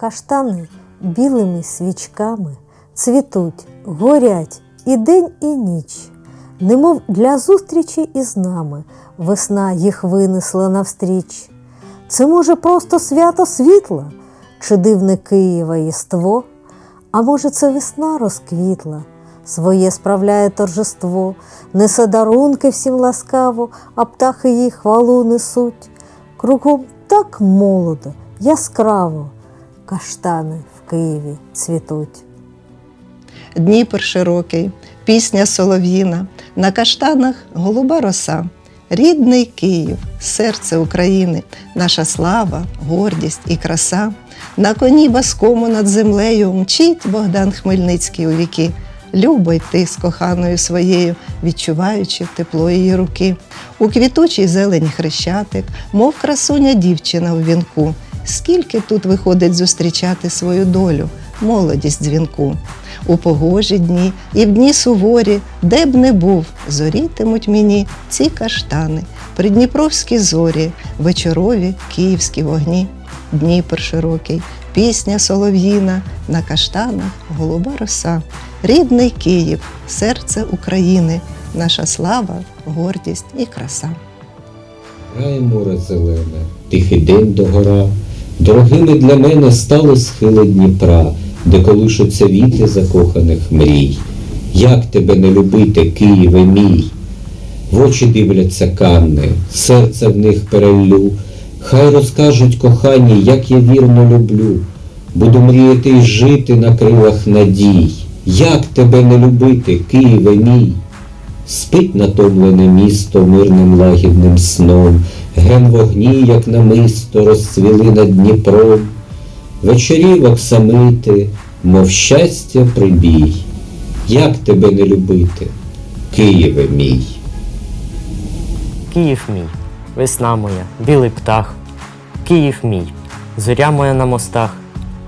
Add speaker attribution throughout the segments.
Speaker 1: Каштани білими свічками цвітуть, горять і день, і ніч. Немов для зустрічі із нами весна їх винесла навстріч. Це може просто свято світла, чи дивне Києва єство, а може, це весна розквітла, своє справляє торжество, несе дарунки всім ласкаво, а птахи їй хвалу несуть. Кругом так молодо, яскраво, каштани в Києві цвітуть.
Speaker 2: Дніпр широкий, пісня солов'їна, на каштанах голуба роса. Рідний Київ, серце України, наша слава, гордість і краса. На коні баскому над землею мчить Богдан Хмельницький у віки. Любо йти з коханою своєю, відчуваючи тепло її руки. У квітучій зелені хрещатик, мов красуня дівчина у вінку. Скільки тут виходить зустрічати свою долю, молодість дзвінку. У погожі дні і в дні суворі, де б не був, зорітимуть мені ці каштани, придніпровські зорі, вечорові київські вогні. Дніпр широкий, пісня солов'їна, на каштанах голуба роса. Рідний Київ, серце України, наша слава, гордість і краса.
Speaker 3: Грає море зелене, тихий день догора. Дорогими для мене стали схили Дніпра, де колишуться віти закоханих мрій. Як тебе не любити, Києве мій? В очі дивляться канни, серце в них переллю. Хай розкажуть кохані, як я вірно люблю. Буду мріяти й жити на крилах надій. Як тебе не любити, Києве мій? Спить натомлене місто мирним лагідним сном, ген вогні, як намисто, розцвіли над Дніпром. Вечорів оксамити, мов щастя прибій. Як тебе не любити, Києве мій?
Speaker 4: Київ мій, весна моя, білий птах, Київ мій, зоря моя на мостах,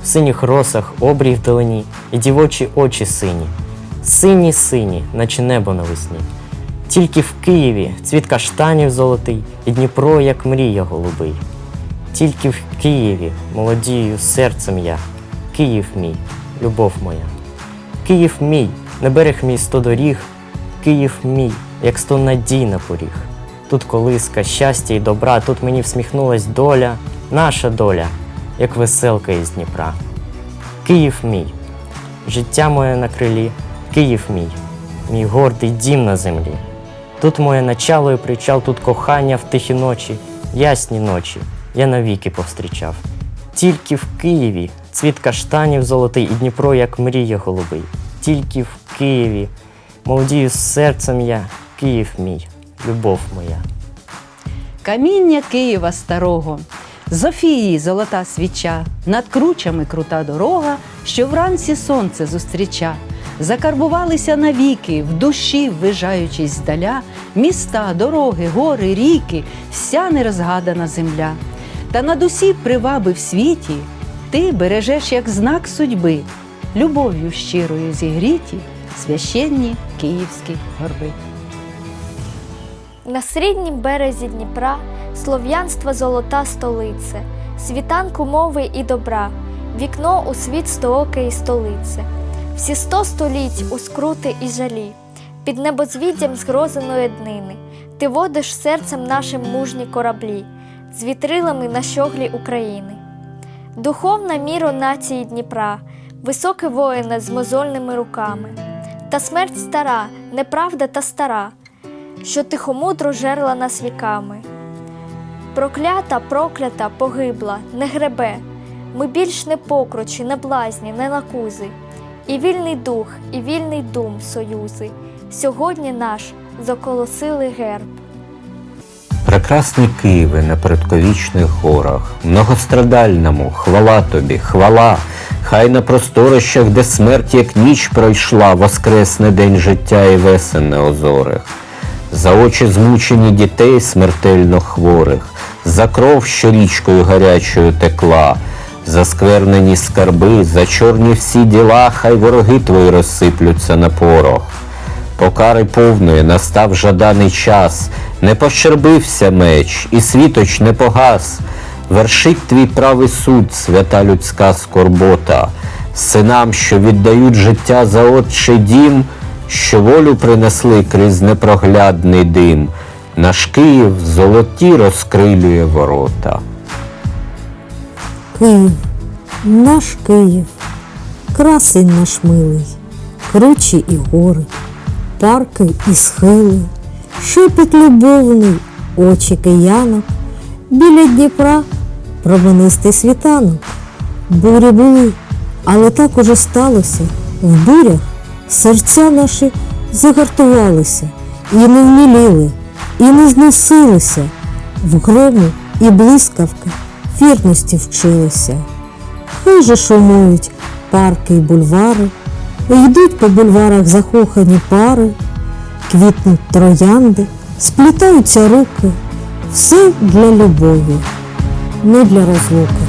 Speaker 4: в синіх росах обрій вдалині і дівочі очі сині, сині сині, наче небо навесні. Тільки в Києві цвіт каштанів золотий, і Дніпро, як мрія голубий. Тільки в Києві молодію серцем я, Київ мій, любов моя. Київ мій, не берег мій сто доріг, Київ мій, як сто надій на поріг. Тут колиска, щастя і добра, тут мені всміхнулась доля, наша доля, як веселка із Дніпра. Київ мій, життя моє на крилі, Київ мій, мій гордий дім на землі. Тут моє начало і причал, тут кохання в тихі ночі, ясні ночі, я навіки повстрічав. Тільки в Києві цвіт каштанів золотий і Дніпро, як мрія голубий. Тільки в Києві молодію серцем я, Київ мій, любов моя.
Speaker 5: Каміння Києва старого, Зофії золота свіча, над кручами крута дорога, що вранці сонце зустріча. Закарбувалися навіки, в душі, ввижаючись здаля, міста, дороги, гори, ріки, вся нерозгадана земля. Та над усі приваби в світі ти бережеш як знак судьби, любов'ю щирою зігріті, священні київські горби.
Speaker 6: На сріднім березі Дніпра слов'янства золота столиця, світанку мови і добра, вікно у світ стоокої столиці, всі сто століть у скрути і жалі, під небозвіддям згрозеної днини, ти водиш серцем нашим мужні кораблі, з вітрилами на щоглі України. Духовна міро нації Дніпра, високий воїне з мозольними руками, та смерть стара, неправда та стара що тихомудро жерла нас віками. Проклята, проклята, погибла, не гребе, ми більш не покручі, не блазні, не накузи. І вільний дух, і вільний дум союзи. Сьогодні наш заколосили герб.
Speaker 3: Прекрасний Києве на предковічних горах, многострадальному, хвала тобі, хвала, хай на просторищах, де смерть, як ніч пройшла, воскресне день життя і Весенне озорих. За очі змучені дітей смертельно хворих, за кров, що річкою гарячою текла, за сквернені скарби, за чорні всі діла, хай вороги твої розсиплються на порох. Покари повної настав жаданий час, не пощербився меч, і світоч не погас. вершить твій правий суд, свята людська скорбота, синам, що віддають життя за отчий дім, що волю принесли крізь непроглядний дим. Наш Київ золоті розкрилює ворота.
Speaker 1: Київ, наш Київ, красень наш милий, кручі і гори, парки і схили, шепіт любовний, очі киянок, біля Дніпра променистий світанок. Бурі були, але так уже сталося. В бурях серця наші загартувалися і не вміліли, і не зносилися. В грому і блискавки вірності вчилися. Хай же шумують парки й бульвари, йдуть по бульварах захохані пари, квітнуть троянди, сплітаються руки, все для любові, не для розлуки.